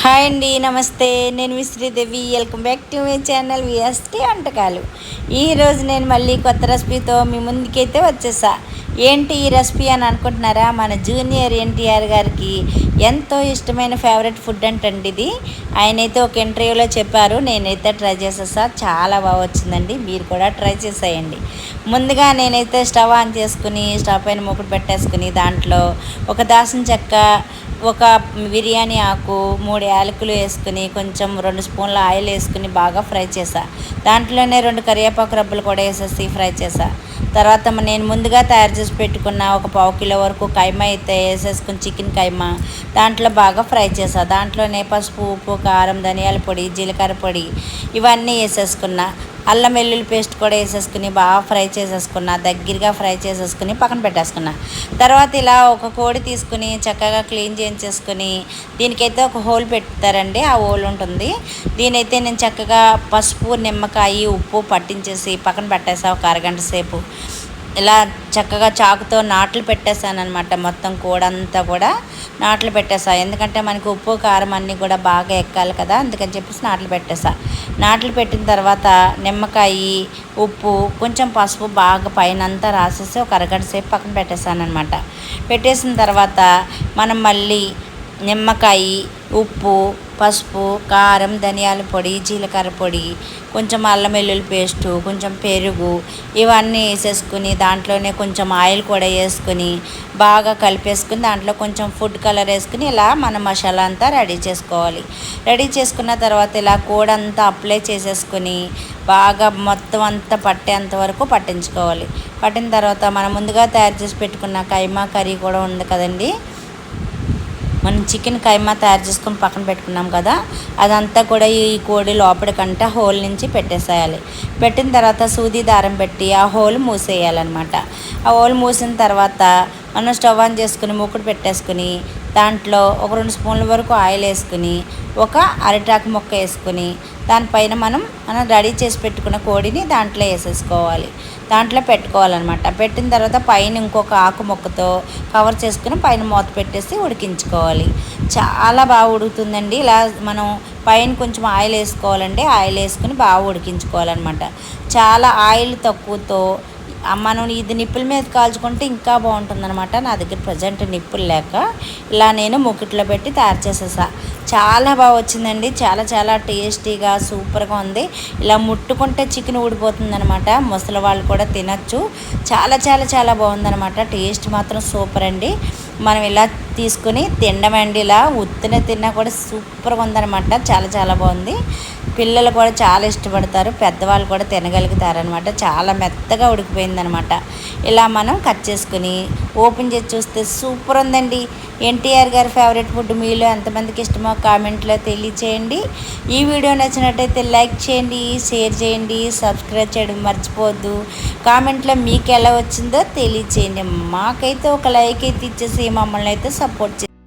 Hi అండి నమస్తే. నేను మీ Sridevi. Welcome back to my channel VST వంటకాలు ఈరోజు నేను మళ్ళీ కొత్త రెసిపీతో మీ ముందుకైతే వచ్చేసా. ఏంటి ఈ రెసిపీ అని అనుకుంటున్నారా? మన జూనియర్ ఎన్టీఆర్ గారికి ఎంతో ఇష్టమైన ఫేవరెట్ ఫుడ్ అంటండి ఇది. ఆయనైతే ఒక ఇంటర్వ్యూలో చెప్పారు. నేనైతే ట్రై చేసేసా. చాలా బాగా వచ్చిందండి. మీరు కూడా ట్రై చేసేయండి. ముందుగా నేనైతే స్టవ్ ఆన్ చేసుకుని స్టవ్ పైన మూకుడు పెట్టేసుకుని దాంట్లో ఒక దాసిన చెక్క ఒక బిర్యానీ ఆకు మూడు యాలకులు వేసుకుని కొంచెం రెండు స్పూన్ల ఆయిల్ వేసుకుని బాగా ఫ్రై చేసా దాంట్లోనే రెండు కరివేపాకు రబ్బులు కూడా వేసేసి ఫ్రై చేసా తర్వాత నేను ముందుగా తయారు చేసి పెట్టుకున్న ఒక పావు కిలో వరకు కైమా అయితే వేసేసుకుని చికెన్ కైమా దాంట్లో బాగా ఫ్రై చేసా దాంట్లోనే పసుపు ఉప్పు కారం ధనియాల పొడి జీలకర్ర పొడి ఇవన్నీ వేసేసుకున్నా. అల్లం వెల్లుల్లి పేస్ట్ కూడా వేసేసుకుని బాగా ఫ్రై చేసేసుకున్న దగ్గరగా ఫ్రై చేసేసుకుని పక్కన పెట్టేసుకున్నా. తర్వాత ఇలా ఒక కోడి తీసుకుని చక్కగా క్లీన్ చేయించేసుకుని దీనికైతే ఒక హోల్ పెడతారండి ఆ హోల్ ఉంటుంది. దీనైతే నేను చక్కగా పసుపు నిమ్మకాయ ఉప్పు పట్టించేసి పక్కన పెట్టేసా ఒక అరగంట సేపు. ఇలా చక్కగా చాకుతో నాట్లు పెట్టేశాను అనమాట మొత్తం కూడంతా కూడా నాట్లు పెట్టేసా ఎందుకంటే మనకి ఉప్పు కారం అన్నీ కూడా బాగా ఎక్కాలి కదా అందుకని చెప్పేసి నాట్లు పెట్టేసా నాట్లు పెట్టిన తర్వాత నిమ్మకాయ ఉప్పు కొంచెం పసుపు బాగా పైన అంతా రాసేసి ఒక అరగంట సేపు పక్కన పెట్టేశాను అనమాట పెట్టేసిన తర్వాత మనం మళ్ళీ నిమ్మకాయ ఉప్పు పసుపు కారం ధనియాల పొడి జీలకర్ర పొడి కొంచెం అల్లం వెల్లుల్లి పేస్టు కొంచెం పెరుగు ఇవన్నీ వేసేసుకుని దాంట్లోనే కొంచెం ఆయిల్ కూడా వేసుకుని బాగా కలిపేసుకుని దాంట్లో కొంచెం ఫుడ్ కలర్ వేసుకుని ఇలా మన మసాలా అంతా రెడీ చేసుకోవాలి. రెడీ చేసుకున్న తర్వాత ఇలా కూడ అంతా అప్లై చేసేసుకుని బాగా మొత్తం అంతా పట్టేంత వరకు పట్టించుకోవాలి. పట్టిన తర్వాత మనం ముందుగా తయారు చేసి పెట్టుకున్న కైమా కర్రీ కూడా ఉంది కదండీ. మనం చికెన్ కైమా తయారు చేసుకొని పక్కన పెట్టుకున్నాం కదా అదంతా కూడా ఈ కోడి లోపలికంటే హోల్ నుంచి పెట్టేసేయాలి. పెట్టిన తర్వాత సూది దారం పెట్టి ఆ హోల్ మూసేయాలన్నమాట. ఆ హోల్ మూసిన తర్వాత మనం స్టవ్ ఆన్ చేసుకుని మూకుడు పెట్టేసుకుని దాంట్లో ఒక రెండు స్పూన్ల వరకు ఆయిల్ వేసుకుని ఒక అరిటాకు మొక్క వేసుకుని దానిపైన మనం మనం రెడీ చేసి పెట్టుకున్న కోడిని దాంట్లో వేసేసుకోవాలి. దాంట్లో పెట్టుకోవాలన్నమాట. పెట్టిన తర్వాత పైన ఇంకొక ఆకు మొక్కతో కవర్ చేసుకుని పైన మూత పెట్టేసి ఉడికించుకోవాలి. చాలా బాగా ఉడుకుతుందండి. ఇలా మనం పైన కొంచెం ఆయిల్ వేసుకోవాలండి ఆయిల్ వేసుకుని బాగా ఉడికించుకోవాలన్నమాట. చాలా ఆయిల్ తక్కువతో మనం ఇది నిప్పుల మీద కాల్చుకుంటే ఇంకా బాగుంటుందన్నమాట. నా దగ్గర ప్రజెంట్ నిప్పులు లేక ఇలా నేను ముకిట్లో పెట్టి తయారు చేసేసా. చాలా బాగా వచ్చిందండి. చాలా చాలా టేస్టీగా సూపర్గా ఉంది. ఇలా ముట్టుకుంటే చికెన్ ఊడిపోతుందనమాట ముసలి వాళ్ళు కూడా తినచ్చు. చాలా చాలా చాలా బాగుందనమాట టేస్ట్ మాత్రం సూపర్ అండి. మనం ఇలా తీసుకుని తినమండి ఇలా. ఉత్తిన తిన్నా కూడా సూపర్గా ఉందనమాట చాలా చాలా బాగుంది. పిల్లలు కూడా చాలా ఇష్టపడతారు. పెద్దవాళ్ళు కూడా తినగలుగుతారనమాట చాలా మెత్తగా ఉడికిపోయిందనమాట ఇలా మనం కట్ చేసుకుని ఓపెన్ చేసి చూస్తే సూపర్ ఉందండి. ఎన్టీఆర్ గారి ఫేవరెట్ ఫుడ్ మీలో ఎంతమందికి ఇష్టమో కామెంట్లో తెలియచేయండి. ఈ వీడియో నచ్చినట్టయితే లైక్ చేయండి షేర్ చేయండి సబ్స్క్రైబ్ చేయడం మర్చిపోవద్దు. కామెంట్లో మీకు ఎలా వచ్చిందో తెలియచేయండి. మాకైతే ఒక లైక్ అయితే ఇచ్చేసి మమ్మల్ని అయితే กับบท